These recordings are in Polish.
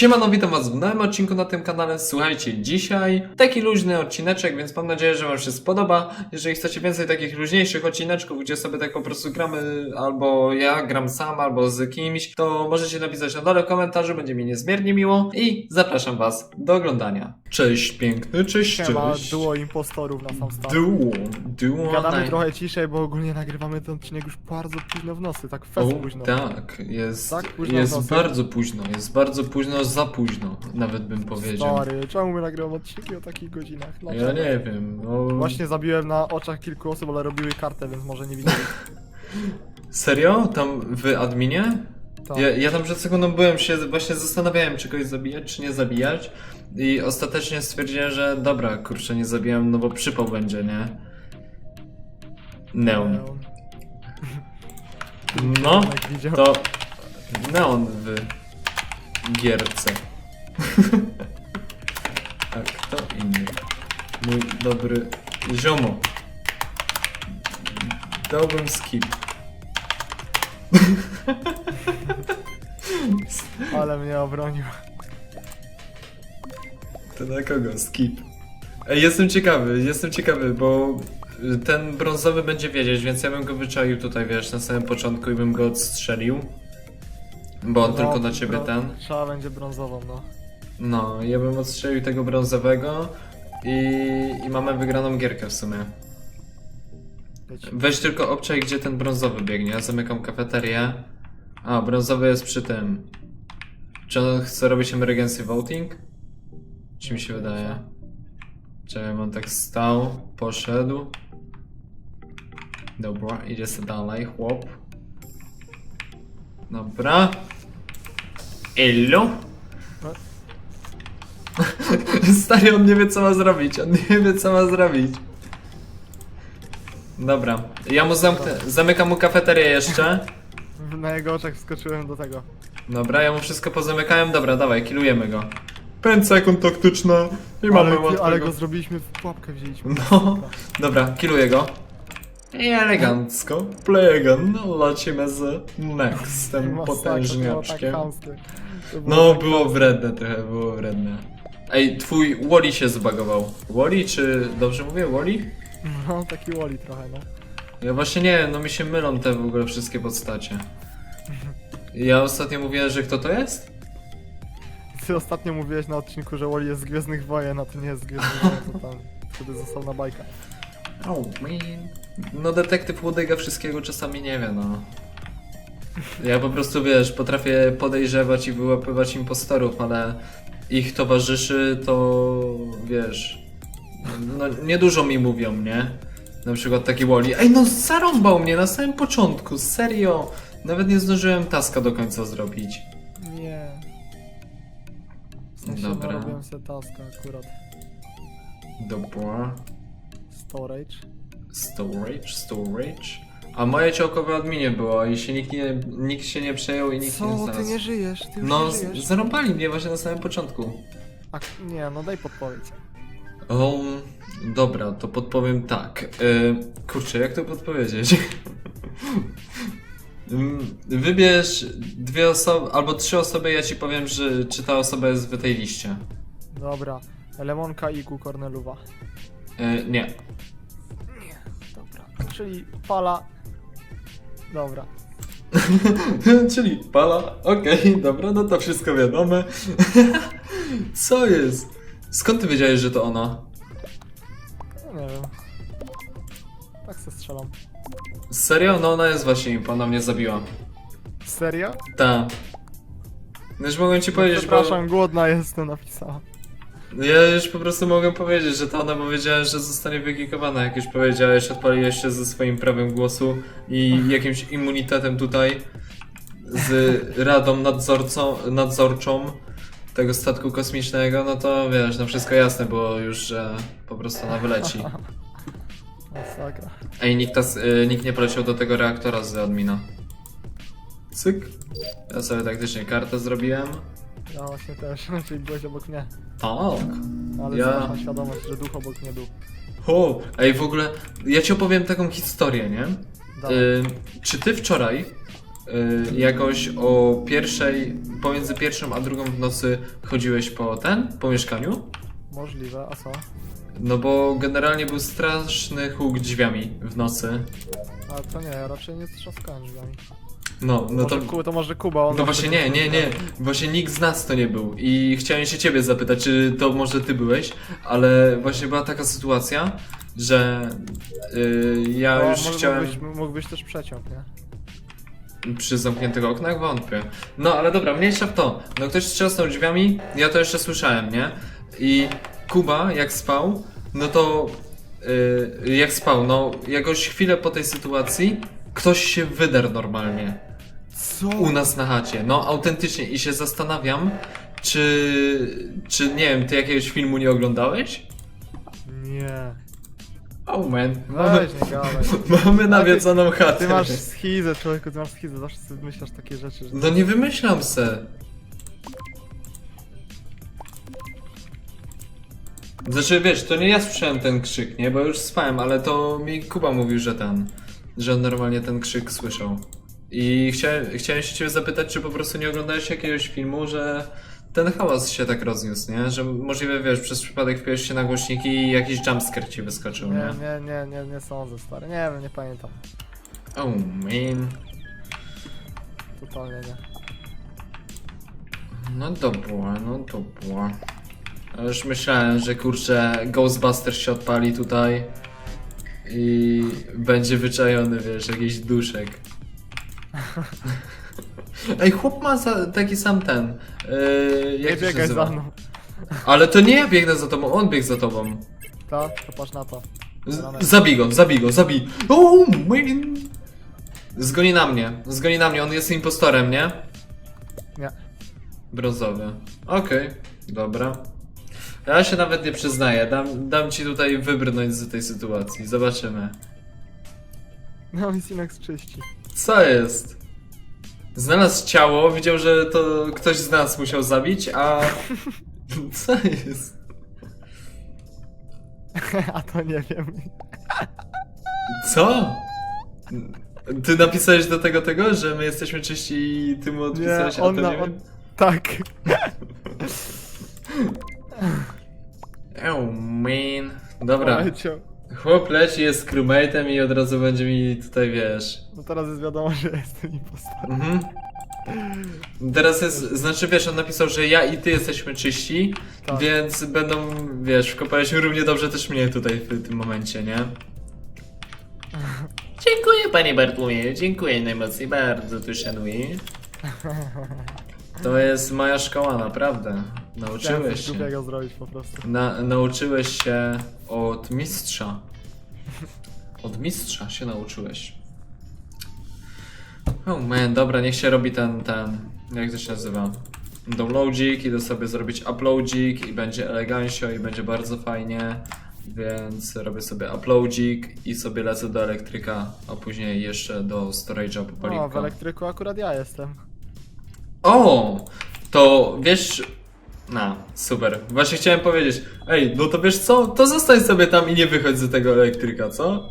Siemano, witam was w nowym odcinku na tym kanale. Słuchajcie, dzisiaj taki luźny odcineczek, więc mam nadzieję, że wam się spodoba. Jeżeli chcecie więcej takich luźniejszych odcineczków, gdzie sobie tak po prostu gramy, albo ja gram sam, albo z kimś, to możecie napisać na dole w komentarzu, będzie mi niezmiernie miło i zapraszam was do oglądania. Cześć piękny, cześć, Siema, cześć. duo impostorów na sam start. Duo, duo Gadamy trochę ciszej, bo ogólnie nagrywamy ten odcinek już bardzo późno w nocy, tak fest O, późno. tak, jest, Tak późno w jest nocy? bardzo późno, jest bardzo późno, za późno, nawet bym powiedział. Stary, czemu my nagrywamy odcinki o takich godzinach? Ja Dlaczego? nie wiem, no... Właśnie zabiłem na oczach kilku osób, ale robiły kartę, więc może nie widzieli. Serio? Tam w adminie? Tak. Ja, ja tam przed sekundą byłem, się właśnie zastanawiałem, czy kogoś zabijać, czy nie zabijać. I ostatecznie stwierdziłem, że dobra, kurczę, nie zabijam, no bo przypał będzie, nie? Neon. No, Jak widział. to neon w gierce. A kto inny? Mój dobry ziomo. Dałbym skip. Ale mnie obronił. To na kogo? Skip. Ej, jestem ciekawy, jestem ciekawy, bo ten brązowy będzie wiedzieć, więc ja bym go wyczaił tutaj, wiesz, na samym początku i bym go odstrzelił. Bo on tylko na ciebie ten. Trzeba będzie brązową, no. No, ja bym odstrzelił tego brązowego i, i mamy wygraną gierkę w sumie. Wiecie. Weź tylko obczaj, gdzie ten brązowy biegnie. Zamykam kafeterię. A, brązowy jest przy tym. Czy on chce robić emergency voting? Czy mi się wydaje? Czekaj, on tak stał, poszedł. Dobra, idzie sobie dalej, chłop. Dobra. Elo? Stary, on nie wie co ma zrobić, on nie wie co ma zrobić. Dobra, ja mu zamknę, zamykam mu kafeterię jeszcze. Na jego oczach wskoczyłem do tego. Dobra, ja mu wszystko pozamykałem, dobra, dawaj, killujemy go. 5 sekund taktyczna i mamy Ale, łatwego. ale go zrobiliśmy w pułapkę wzięliśmy. No, dobra, killuję go. I elegancko, no, lecimy z nextem tak potężniaczkiem. było No, tak było chamskie. wredne trochę, było wredne. Ej, twój Wally się zbagował. Wally, czy dobrze mówię, Wally? No, taki Wally trochę, no. Ja właśnie nie wiem, no mi się mylą te w ogóle wszystkie postacie. Ja ostatnio mówiłem, że kto to jest? Ty ostatnio mówiłeś na odcinku, że Wally jest z Gwiezdnych Wojen, a to nie jest z Gwiezdnych Wojen, to tam wtedy został na bajka. Oh man. No detektyw łodyga wszystkiego czasami nie wie, no. Ja po prostu, wiesz, potrafię podejrzewać i wyłapywać impostorów, ale ich towarzyszy to, wiesz, no niedużo mi mówią, nie? Na przykład taki Wally. Ej, no zarąbał mnie na samym początku, serio. Nawet nie zdążyłem taska do końca zrobić. Nie. W sensie Dobra. no, robiłem sobie taska akurat. Dobra. Storage. Storage, storage. A moje ciałko w adminie było i się nikt, nie, nikt się nie przejął i nikt nie Co? Ty nie żyjesz, ty już No, nie z- żyjesz. zarąbali mnie właśnie na samym początku. A, nie, no daj podpowiedź. O, dobra, to podpowiem tak. Y, kurczę, jak to podpowiedzieć? Mm, Wybierz dwie osoby, albo trzy osoby, ja ci powiem, że, czy ta osoba jest w tej liście. Dobra. Lemonka i Korneluwa. Y, nie. Czyli pala. Dobra. Czyli pala, okej, dobra, no to wszystko wiadome. Co jest? Skąd ty wiedziałeś, że to ona? Nie wiem. Tak se strzelam. Serio? No ona jest właśnie impa, ona mnie zabiła. Serio? Ta. No Już mogłem ci powiedzieć, bo... Przepraszam, głodna jestem, napisała. Ja już po prostu mogę powiedzieć, że to ona powiedziała, że zostanie wykikowana, jak już powiedziałeś, odpaliłeś się ze swoim prawem głosu i jakimś immunitetem tutaj z radą nadzorcą, nadzorczą tego statku kosmicznego, no to wiesz, no wszystko jasne było już, że po prostu ona wyleci. Masakra. Ej, nikt, tas, y, nikt nie poleciał do tego reaktora z admina. Cyk. Ja sobie taktycznie kartę zrobiłem. Ja właśnie też, czyli byłeś obok mnie. Tak. Ale Ja- ja... mam świadomość, że duch obok mnie był. O, ej, w ogóle, ja ci opowiem taką historię, nie? Dawaj. Y, czy ty wczoraj y, jakoś o pierwszej, pomiędzy pierwszą a drugą w nocy chodziłeś po ten, po mieszkaniu? Możliwe, a co? No bo generalnie był straszny huk drzwiami w nocy. Ale to nie, ja raczej nie trzaskałem drzwiami. No, no to... może, Ku- to może Kuba, on No właśnie nie, nie, nie. Właśnie nikt z nas to nie był. I chciałem się ciebie zapytać, czy to może ty byłeś, ale właśnie była taka sytuacja, że y, ja No, już może chciałem Mógłbyś, mógłbyś też przeciąg, nie? przy zamkniętych oknach wątpię. No ale dobra, mniejsza w to. No ktoś trzasnął drzwiami, ja to jeszcze słyszałem, nie? I Kuba jak spał, no to y, jak spał, no jakoś chwilę po tej sytuacji ktoś się wydarł normalnie. Co? u nas na chacie. No, autentycznie i się zastanawiam, czy, czy nie wiem, ty jakiegoś filmu nie oglądałeś? Nie. Oh man, mamy, Weź, nie gadaj. mamy nawiedzoną chatę. Ty masz schizę, człowieku, ty masz schizę, zawsze sobie myślasz takie rzeczy, że... No nie wymyślam se. Znaczy wiesz, to nie ja słyszałem ten krzyk, nie? Bo już spałem, ale to mi Kuba mówił, że ten, że on normalnie ten krzyk słyszał. I chciałem, chciałem się ciebie zapytać, czy po prostu nie oglądałeś jakiegoś filmu, że ten hałas się tak rozniósł, nie? Że możliwe, wiesz, przez przypadek wpiąłeś się na głośniki i jakiś jumpscare ci wyskoczył, nie? Nie, nie, nie, nie, nie sądzę, stary. Nie wiem, nie pamiętam. Oh man. Totalnie nie. No dobra, no dobra. Już myślałem, że kurczę Ghostbusters się odpali tutaj i będzie wyczajony, wiesz, jakiś duszek. Ej, chłop ma za, taki sam ten. Yy, Nie jak to się biegaj nazywa? za mną. Ale to nie ja biegnę za tobą, on biegł za tobą. Ta? To patrz na to. Z, zabij go, zabij go, zabij. Oh man. Zgoni na mnie, zgoni na mnie, on jest impostorem, nie? Nie. Brązowy. Okej, dobra. Ja się nawet nie przyznaję, dam, dam ci tutaj wybrnąć z tej sytuacji, zobaczymy. No i Sinex czyści. Co jest? Znalazł ciało, widział, że to ktoś z nas musiał zabić, a... Co jest? A to nie wiem. Co? Ty napisałeś do tego tego, że my jesteśmy czyści i ty mu odpisałeś, a to nie wiem? Tak. Oh man. Dobra, Poleciał. chłop leci, jest crewmate'em i od razu będzie mi tutaj, wiesz... No teraz jest wiadomo, że jestem impostorem. Mhm. Teraz jest, znaczy wiesz, on napisał, że ja i ty jesteśmy czyści, Tak. więc będą, wiesz, wkopałeś równie dobrze też mnie tutaj w tym momencie, nie? Dziękuję panie Bartłomieju, dziękuję najmocniej, bardzo tu szanuję. To jest moja szkoła, naprawdę. Chciałem Nauczyłeś coś się. głupiego zrobić po prostu. Na, nauczyłeś się od mistrza. Od mistrza się nauczyłeś. Oh man, dobra, niech się robi ten, ten, jak to się nazywa? Downloadzik, idę sobie zrobić uploadzik i będzie elegancio i będzie bardzo fajnie. Więc robię sobie uploadzik i sobie lecę do elektryka, a później jeszcze do storage'a po No, w paliwko. elektryku akurat ja jestem. O! To wiesz. No, super. Właśnie chciałem powiedzieć. Ej, no to wiesz co? To zostań sobie tam i nie wychodź z tego elektryka, co?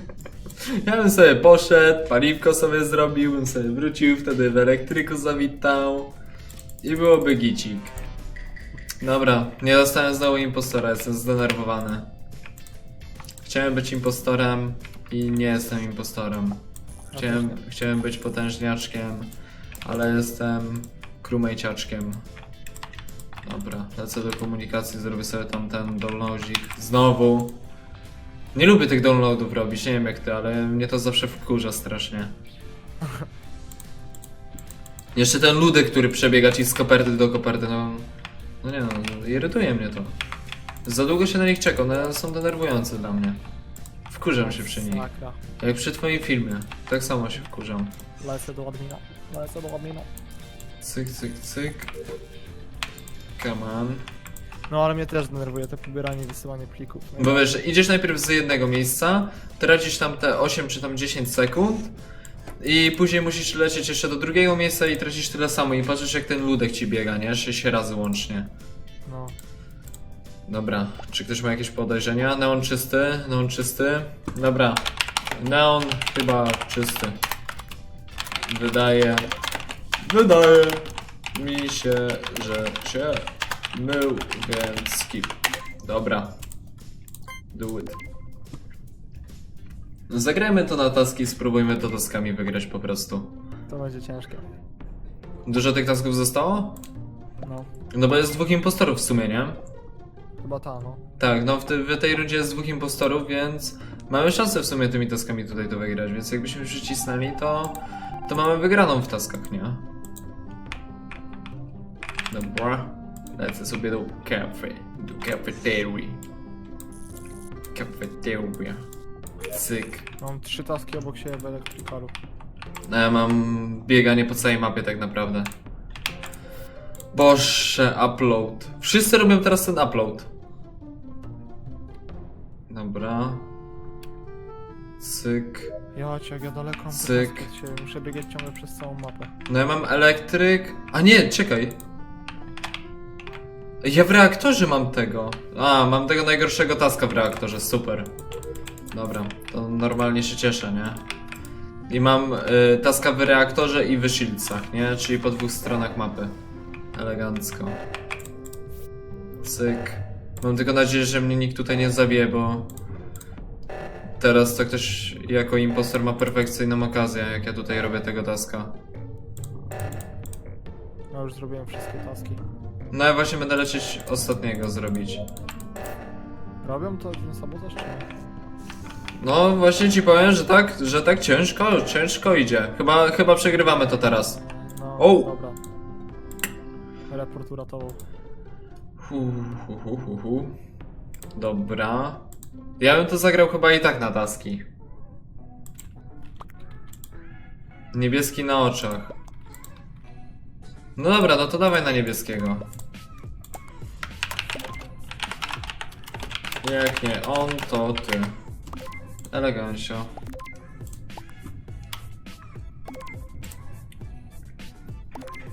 ja bym sobie poszedł, paliwko sobie zrobił, bym sobie wrócił, wtedy w elektryku zawitał i byłoby gicik. Dobra, nie dostałem znowu impostora, jestem zdenerwowany. Chciałem być impostorem i nie jestem impostorem. Chciałem, chciałem być potężniaczkiem, ale jestem krumejciaczkiem. Dobra, lecę do komunikacji, zrobię sobie tam ten downloadzik. Znowu. Nie lubię tych downloadów robić, nie wiem jak ty, ale mnie to zawsze wkurza strasznie. Jeszcze ten ludek, który przebiega ci z koperty do koperty, no... No nie no, irytuje mnie to. Za długo się na nich czeka, one są denerwujące dla mnie. Wkurzam się przy nich. Jak przy twoim filmie. Tak samo się wkurzam. Lecę do admina. Lecę do admina. Cyk, cyk, cyk. Come on. No ale mnie też denerwuje to pobieranie i wysyłanie plików. No, Bo wiesz, idziesz najpierw z jednego miejsca, tracisz tam te 8 czy tam 10 sekund i później musisz lecieć jeszcze do drugiego miejsca i tracisz tyle samo i patrzysz jak ten ludek ci biega, nie? 6 razy łącznie. no. Dobra, czy ktoś ma jakieś podejrzenia? Neon czysty, neon czysty. Dobra, neon chyba czysty. wydaje, wydaje mi się, że się mył, więc skip. Dobra. Do it. Zagrajmy to na taski, spróbujmy to taskami wygrać po prostu. To będzie ciężkie. Dużo tych tasków zostało? No, No bo jest dwóch impostorów w sumie, nie? chyba ta, no. Tak, no w, te, w tej rundzie jest dwóch impostorów, więc mamy szansę w sumie tymi taskami tutaj to wygrać, więc jakbyśmy przycisnęli, to, to mamy wygraną w taskach, nie? Dobra, lecę sobie do cafe, do cafeterii. Cafeteria. Cyk. Mam trzy taski obok siebie w elektrykalu. No ja mam bieganie po całej mapie tak naprawdę. Boże, upload. Wszyscy robią teraz ten upload. Dobra. Cyk. Ja cię, jak ja daleko mam Cyk. Muszę biegać ciągle przez całą mapę. No ja mam elektryk. A nie, czekaj. Ja w reaktorze mam tego. A, mam tego najgorszego taska w reaktorze, super. Dobra, to normalnie się cieszę, nie? I mam y, taska w reaktorze i w shieldsach, nie? Czyli po dwóch stronach mapy. Elegancko. Cyk. Mam tylko nadzieję, że mnie nikt tutaj nie zabije, bo... Teraz to ktoś jako impostor ma perfekcyjną okazję, jak ja tutaj robię tego taska. Ja już zrobiłem wszystkie taski. No ja właśnie będę lecieć ostatniego zrobić. Robią to ten sabotaż czy nie? No właśnie ci powiem, że tak, że tak ciężko, ciężko idzie. Chyba, chyba przegrywamy to teraz. No, O! dobra. Report uratował. Hu, hu, hu, hu, hu. Dobra. Ja bym to zagrał chyba i tak na taski. Niebieski na oczach. No dobra, no to dawaj na niebieskiego. Jak nie on, to ty. Elegancio.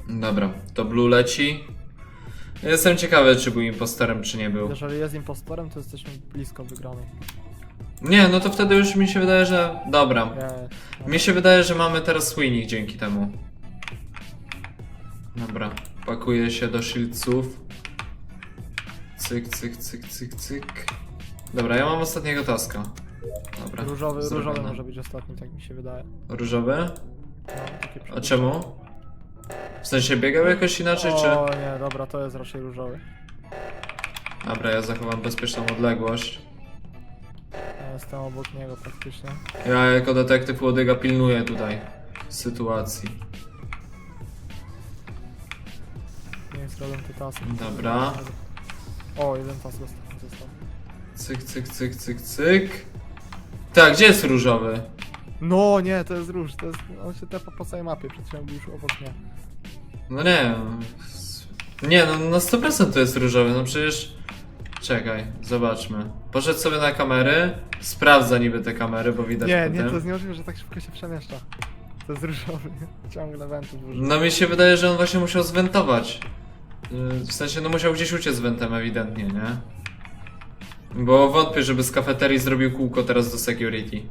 Dobra, to blue leci. Jestem ciekawy, czy był impostorem, czy nie był. Jeżeli jest impostorem, to jesteśmy blisko wygranej. Nie, no to wtedy już mi się wydaje, że... Dobra. Nie, Mi się wydaje, że mamy teraz winning dzięki temu. Dobra, pakuję się do shieldsów. Cyk, cyk, cyk, cyk, cyk. Dobra, ja mam ostatniego taska. Dobra. Różowy, zrobione. różowy może być ostatni, tak mi się wydaje. Różowy? No, A czemu? W sensie biegał jakoś inaczej, czy... O nie, dobra, to jest raczej różowy. Dobra, ja zachowam bezpieczną odległość. Ja jestem obok niego praktycznie. Ja jako detektyw Łodyga pilnuję tutaj sytuacji. Te. Dobra. O, jeden task został. został. Cyk, cyk, cyk, cyk, cyk. Tak, gdzie jest różowy? No nie, to jest róż, to jest, on się tepa po całej mapie, przed chwilą był już obok mnie. No nie. Nie, no na 100% to jest różowy, no przecież... Czekaj, zobaczmy. Poszedł sobie na kamery, sprawdza niby te kamery, bo widać Nie, po nie, to jest niemożliwe, że tak szybko się przemieszcza. To jest różowy, ciągle wentów używa. No mi się wydaje, że on właśnie musiał zwentować. Yy, W sensie, no musiał gdzieś uciec z wentem ewidentnie, nie? Bo wątpię, żeby z kafeterii zrobił kółko teraz do security.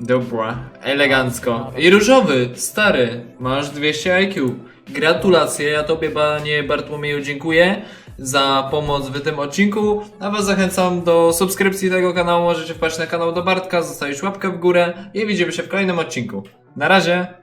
Dobra, elegancko. I różowy, stary, masz 200 IQ. Gratulacje, ja tobie panie Bartłomieju dziękuję za pomoc w tym odcinku, a was zachęcam do subskrypcji tego kanału, możecie wpaść na kanał do Bartka, zostawić łapkę w górę i widzimy się w kolejnym odcinku. Na razie!